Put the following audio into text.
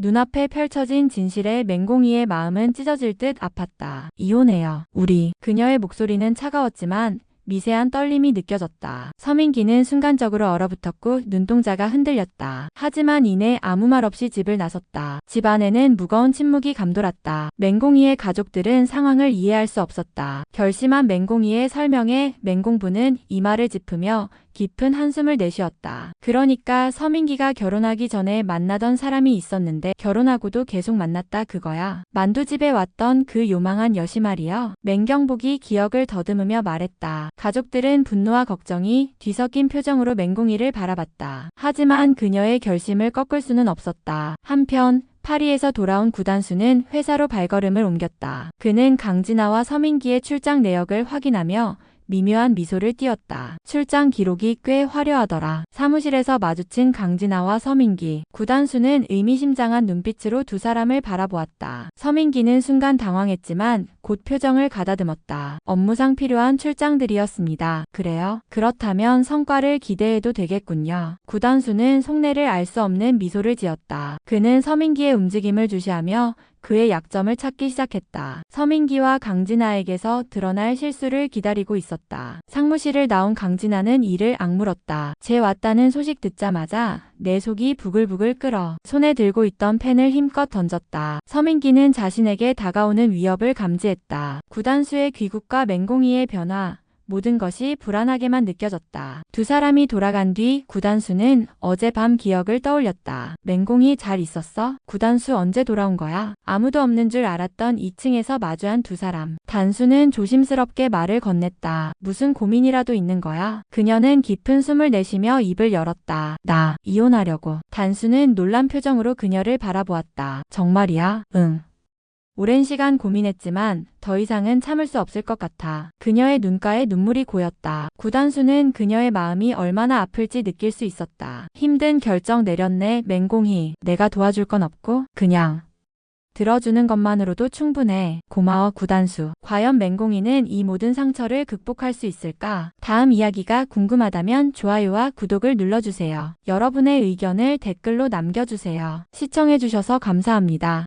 눈앞에 펼쳐진 진실에 맹공이의 마음은 찢어질 듯 아팠다. 이혼해요. 우리. 그녀의 목소리는 차가웠지만 미세한 떨림이 느껴졌다. 서민기는 순간적으로 얼어붙었고 눈동자가 흔들렸다. 하지만 이내 아무 말 없이 집을 나섰다. 집 안에는 무거운 침묵이 감돌았다. 맹공이의 가족들은 상황을 이해할 수 없었다. 결심한 맹공이의 설명에 맹공부는 이마를 짚으며 깊은 한숨을 내쉬었다. 그러니까 서민기가 결혼하기 전에 만나던 사람이 있었는데 결혼하고도 계속 만났다 그거야. 만두집에 왔던 그 요망한 여시 말이여. 맹경복이 기억을 더듬으며 말했다. 가족들은 분노와 걱정이 뒤섞인 표정으로 맹공이를 바라봤다. 하지만 그녀의 결심을 꺾을 수는 없었다. 한편 파리에서 돌아온 구단수는 회사로 발걸음을 옮겼다. 그는 강진아와 서민기의 출장 내역을 확인하며 미묘한 미소를 띄었다. 출장 기록이 꽤 화려하더라. 사무실에서 마주친 강진아와 서민기. 구단수는 의미심장한 눈빛으로 두 사람을 바라보았다. 서민기는 순간 당황했지만 곧 표정을 가다듬었다. 업무상 필요한 출장들이었습니다. 그래요? 그렇다면 성과를 기대해도 되겠군요. 구단수는 속내를 알 수 없는 미소를 지었다. 그는 서민기의 움직임을 주시하며 그의 약점을 찾기 시작했다. 서민기와 강진아에게서 드러날 실수를 기다리고 있었다. 상무실을 나온 강진아는 이를 악물었다. 제 왔다 는 소식 듣자마자 내 속이 부글부글 끓어 손에 들고 있던 펜을 힘껏 던졌다. 서민기는 자신에게 다가오는 위협을 감지했다. 구단수의 귀국과 맹공이의 변화, 모든 것이 불안하게만 느껴졌다. 두 사람이 돌아간 뒤 구단수는 어젯밤 기억을 떠올렸다. 맹공이 잘 있었어? 구단수 언제 돌아온 거야? 아무도 없는 줄 알았던 2층에서 마주한 두 사람. 단수는 조심스럽게 말을 건넸다. 무슨 고민이라도 있는 거야? 그녀는 깊은 숨을 내쉬며 입을 열었다. 나 이혼하려고. 단수는 놀란 표정으로 그녀를 바라보았다. 정말이야? 응. 오랜 시간 고민했지만 더 이상은 참을 수 없을 것 같아. 그녀의 눈가에 눈물이 고였다. 구단수는 그녀의 마음이 얼마나 아플지 느낄 수 있었다. 힘든 결정 내렸네, 맹공희. 내가 도와줄 건 없고, 그냥. 들어주는 것만으로도 충분해. 고마워, 구단수. 과연 맹공이는 이 모든 상처를 극복할 수 있을까? 다음 이야기가 궁금하다면 좋아요와 구독을 눌러주세요. 여러분의 의견을 댓글로 남겨주세요. 시청해주셔서 감사합니다.